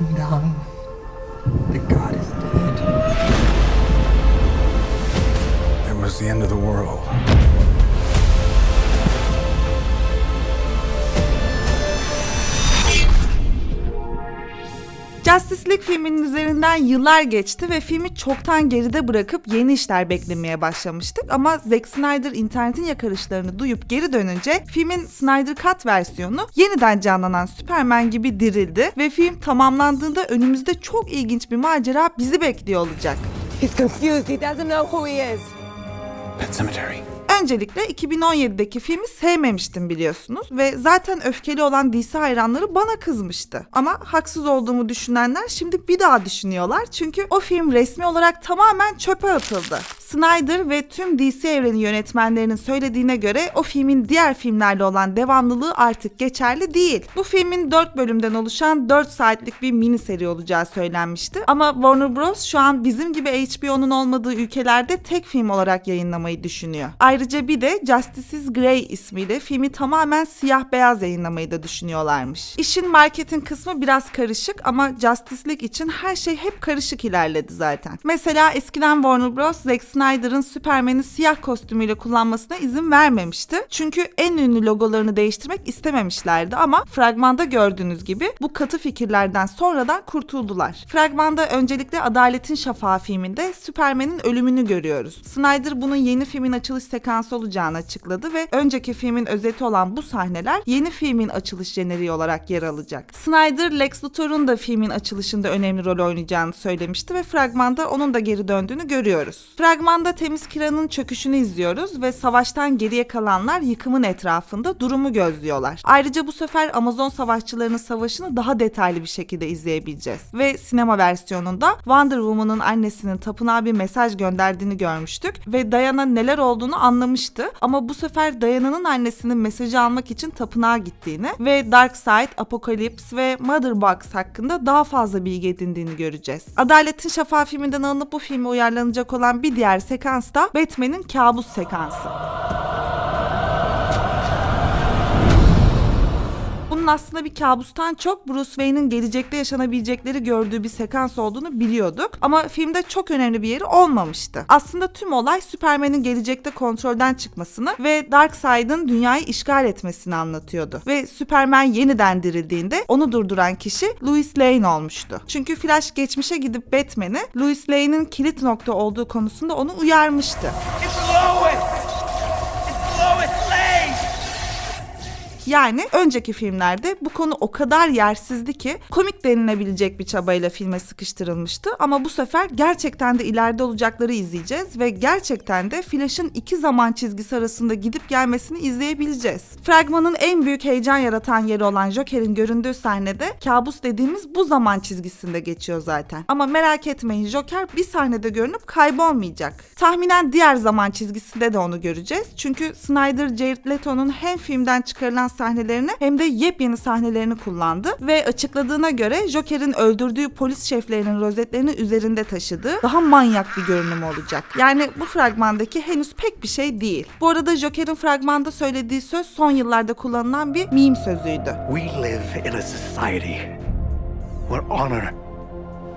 come down. The god is dead. It was the end of the world. Justice League filminin üzerinden yıllar geçti ve filmi çoktan geride bırakıp yeni işler beklemeye başlamıştık. Ama Zack Snyder internetin yakarışlarını duyup geri dönünce filmin Snyder Cut versiyonu yeniden canlanan Superman gibi dirildi ve film tamamlandığında önümüzde çok ilginç bir macera bizi bekliyor olacak. He's confused. He doesn't know who he is. Pet Cemetery. Öncelikle 2017'deki filmi sevmemiştim biliyorsunuz ve zaten öfkeli olan DC hayranları bana kızmıştı. Ama haksız olduğumu düşünenler şimdi bir daha düşünüyorlar çünkü o film resmi olarak tamamen çöpe atıldı. Snyder ve tüm DC evreni yönetmenlerinin söylediğine göre o filmin diğer filmlerle olan devamlılığı artık geçerli değil. Bu filmin 4 bölümden oluşan 4 saatlik bir mini seri olacağı söylenmişti. Ama Warner Bros. şu an bizim gibi HBO'nun olmadığı ülkelerde tek film olarak yayınlamayı düşünüyor. Ayrıca bir de Justice is Grey ismiyle filmi tamamen siyah beyaz yayınlamayı da düşünüyorlarmış. İşin marketin kısmı biraz karışık ama Justice League için her şey hep karışık ilerledi zaten. Mesela eskiden Warner Bros. Zack Snyder'ın Superman'i siyah kostümüyle kullanmasına izin vermemişti. Çünkü en ünlü logolarını değiştirmek istememişlerdi ama fragmanda gördüğünüz gibi bu katı fikirlerden sonradan kurtuldular. Fragmanda öncelikle Adaletin Şafağı filminde Superman'in ölümünü görüyoruz. Snyder bunun yeni filmin açılış sekansı olacağını açıkladı ve önceki filmin özeti olan bu sahneler yeni filmin açılış jeneriği olarak yer alacak. Snyder, Lex Luthor'un da filmin açılışında önemli rol oynayacağını söylemişti ve fragmanda onun da geri döndüğünü görüyoruz. Fragmanda Temiz Kira'nın çöküşünü izliyoruz ve savaştan geriye kalanlar yıkımın etrafında durumu gözlüyorlar. Ayrıca bu sefer Amazon savaşçılarının savaşını daha detaylı bir şekilde izleyebileceğiz. Ve sinema versiyonunda Wonder Woman'ın annesinin tapınağa bir mesaj gönderdiğini görmüştük ve Diana neler olduğunu anlamıştı ama bu sefer Diana'nın annesinin mesajı almak için tapınağa gittiğini ve Darkseid, Apocalypse ve Mother Box hakkında daha fazla bilgi edindiğini göreceğiz. Adaletin Şafağı filminden alınıp bu filme uyarlanacak olan bir diğer sekans da Batman'in kabus sekansı. Aslında bir kabustan çok Bruce Wayne'in gelecekte yaşanabilecekleri gördüğü bir sekans olduğunu biliyorduk. Ama filmde çok önemli bir yeri olmamıştı. Aslında tüm olay Superman'in gelecekte kontrolden çıkmasını ve Darkseid'in dünyayı işgal etmesini anlatıyordu. Ve Superman yeniden dirildiğinde onu durduran kişi Louis Lane olmuştu. Çünkü Flash geçmişe gidip Batman'i Louis Lane'in kilit nokta olduğu konusunda onu uyarmıştı. Yani önceki filmlerde bu konu o kadar yersizdi ki komik denilebilecek bir çabayla filme sıkıştırılmıştı. Ama bu sefer gerçekten de ileride olacakları izleyeceğiz ve gerçekten de Flash'ın iki zaman çizgisi arasında gidip gelmesini izleyebileceğiz. Fragmanın en büyük heyecan yaratan yeri olan Joker'in göründüğü sahnede kabus dediğimiz bu zaman çizgisinde geçiyor zaten. Ama merak etmeyin Joker bir sahnede görünüp kaybolmayacak. Tahminen diğer zaman çizgisinde de onu göreceğiz. Çünkü Snyder Jared Leto'nun hem filmden çıkarılan sahnelerini hem de yepyeni sahnelerini kullandı ve açıkladığına göre Joker'in öldürdüğü polis şeflerinin rozetlerini üzerinde taşıdığı daha manyak bir görünüm olacak. Yani bu fragmandaki henüz pek bir şey değil. Bu arada Joker'in fragmanda söylediği söz son yıllarda kullanılan bir meme sözüydü. We live in a society where honor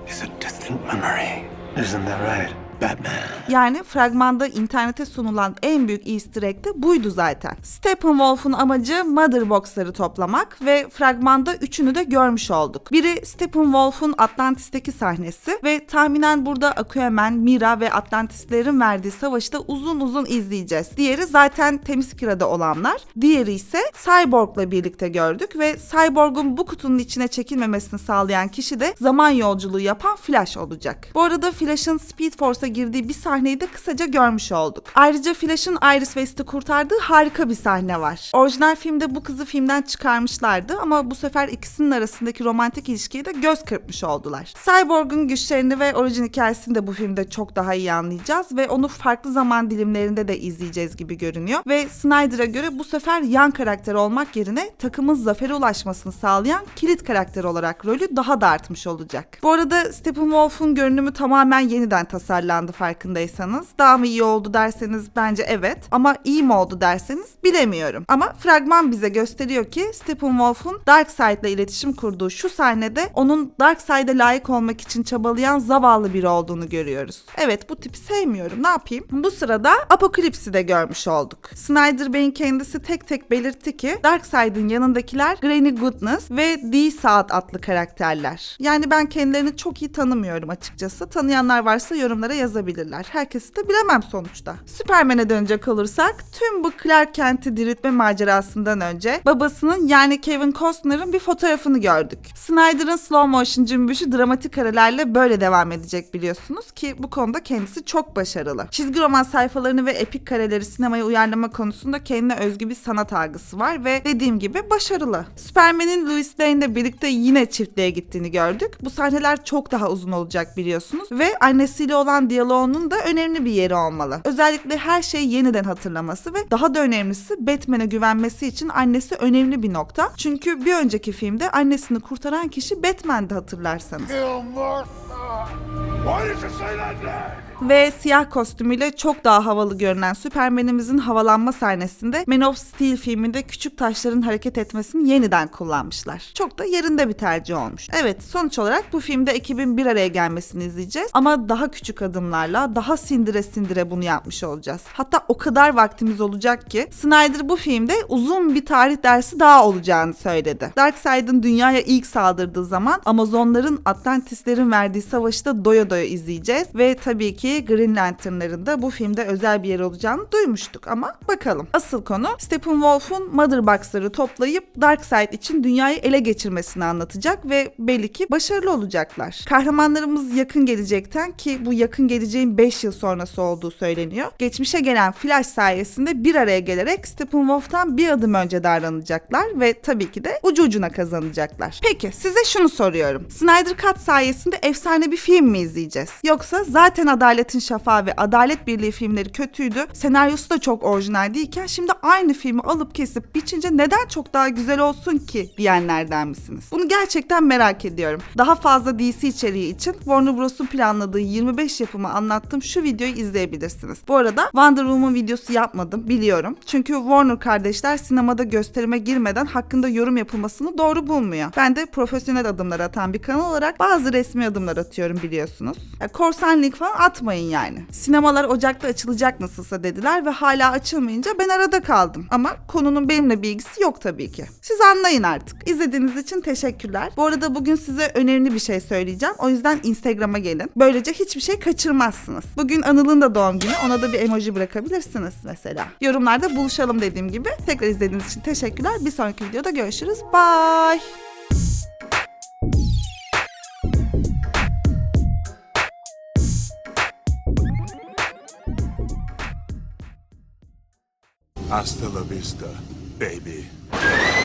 is a distant memory. Isn't that right, Batman? Yani fragmanda internete sunulan en büyük easter egg de buydu zaten. Steppenwolf'un amacı Mother Box'ları toplamak ve fragmanda üçünü de görmüş olduk. Biri Steppenwolf'un Atlantis'teki sahnesi ve tahminen burada Aquaman, Mira ve Atlantislerin verdiği savaşı da uzun uzun izleyeceğiz. Diğeri zaten Temiz Kira'da olanlar. Diğeri ise Cyborg'la birlikte gördük ve Cyborg'un bu kutunun içine çekilmemesini sağlayan kişi de zaman yolculuğu yapan Flash olacak. Bu arada Flash'ın Speed Force'a girdiği bir sahneyi de kısaca görmüş olduk. Ayrıca Flash'ın Iris West'i kurtardığı harika bir sahne var. Orijinal filmde bu kızı filmden çıkarmışlardı ama bu sefer ikisinin arasındaki romantik ilişkiyi de göz kırpmış oldular. Cyborg'un güçlerini ve orijin hikayesini de bu filmde çok daha iyi anlayacağız ve onu farklı zaman dilimlerinde de izleyeceğiz gibi görünüyor. Ve Snyder'a göre bu sefer yan karakter olmak yerine takımın zafere ulaşmasını sağlayan kilit karakter olarak rolü daha da artmış olacak. Bu arada Steppenwolf'un görünümü tamamen yeniden tasarlanmış uyarlandı farkındaysanız. Daha mı iyi oldu derseniz bence evet. Ama iyi mi oldu derseniz bilemiyorum. Ama fragman bize gösteriyor ki Steppenwolf'un Darkseid ile iletişim kurduğu şu sahnede onun Darkseid'e layık olmak için çabalayan zavallı biri olduğunu görüyoruz. Evet bu tipi sevmiyorum ne yapayım? Bu sırada Apokalips'i de görmüş olduk. Snyder Bey'in kendisi tek tek belirtti ki Darkseid'in yanındakiler Granny Goodness ve D Saat adlı karakterler. Yani ben kendilerini çok iyi tanımıyorum açıkçası. Tanıyanlar varsa yorumlara yazabilirler. Herkesi de bilemem sonuçta. Superman'e dönecek olursak tüm bu Clark Kent'i diriltme macerasından önce babasının yani Kevin Costner'ın bir fotoğrafını gördük. Snyder'ın slow motion cümbüşü dramatik karelerle böyle devam edecek biliyorsunuz ki bu konuda kendisi çok başarılı. Çizgi roman sayfalarını ve epik kareleri sinemaya uyarlama konusunda kendine özgü bir sanat algısı var ve dediğim gibi başarılı. Superman'in Louis Lane'le birlikte yine çiftliğe gittiğini gördük. Bu sahneler çok daha uzun olacak biliyorsunuz ve annesiyle olan diyaloğunun da önemli bir yeri olmalı. Özellikle her şeyi yeniden hatırlaması ve daha da önemlisi Batman'e güvenmesi için annesi önemli bir nokta. Çünkü bir önceki filmde annesini kurtaran kişi Batman'di hatırlarsanız. Why did you say that name? Ve siyah kostümüyle çok daha havalı görünen Süpermen'imizin havalanma sahnesinde Man of Steel filminde küçük taşların hareket etmesini yeniden kullanmışlar. Çok da yerinde bir tercih olmuş. Evet sonuç olarak bu filmde ekibin bir araya gelmesini izleyeceğiz ama daha küçük adımlarla daha sindire sindire bunu yapmış olacağız. Hatta o kadar vaktimiz olacak ki Snyder bu filmde uzun bir tarih dersi daha olacağını söyledi. Darkseid'in dünyaya ilk saldırdığı zaman Amazonların Atlantislerin verdiği savaşı da doya doya izleyeceğiz ve tabii ki Green Lantern'ların da bu filmde özel bir yer olacağını duymuştuk ama bakalım. Asıl konu Steppenwolf'un Mother Box'ları toplayıp Darkseid için dünyayı ele geçirmesini anlatacak ve belli ki başarılı olacaklar. Kahramanlarımız yakın gelecekten ki bu yakın geleceğin 5 yıl sonrası olduğu söyleniyor. Geçmişe gelen Flash sayesinde bir araya gelerek Steppenwolf'tan bir adım önce davranacaklar ve tabii ki de ucu ucuna kazanacaklar. Peki size şunu soruyorum. Snyder Cut sayesinde efsane bir film mi izleyeceğiz? Yoksa zaten Adaletin Şafağı ve Adalet Birliği filmleri kötüydü. Senaryosu da çok orijinal değilken şimdi aynı filmi alıp kesip biçince neden çok daha güzel olsun ki diyenlerden misiniz? Bunu gerçekten merak ediyorum. Daha fazla DC içeriği için Warner Bros'un planladığı 25 yapımı anlattığım şu videoyu izleyebilirsiniz. Bu arada Wonder Woman videosu yapmadım biliyorum. Çünkü Warner kardeşler sinemada gösterime girmeden hakkında yorum yapılmasını doğru bulmuyor. Ben de profesyonel adımlar atan bir kanal olarak bazı resmi adımlar atıyorum biliyorsunuz. Ya, korsan falan atmayın yani. Sinemalar Ocak'ta açılacak nasılsa dediler ve hala açılmayınca ben arada kaldım. Ama konunun benimle bir ilgisi yok tabii ki. Siz anlayın artık. İzlediğiniz için teşekkürler. Bu arada bugün size önemli bir şey söyleyeceğim. O yüzden Instagram'a gelin. Böylece hiçbir şey kaçırmazsınız. Bugün Anıl'ın da doğum günü. Ona da bir emoji bırakabilirsiniz mesela. Yorumlarda buluşalım dediğim gibi. Tekrar izlediğiniz için teşekkürler. Bir sonraki videoda görüşürüz. Bye. Hasta la vista, baby.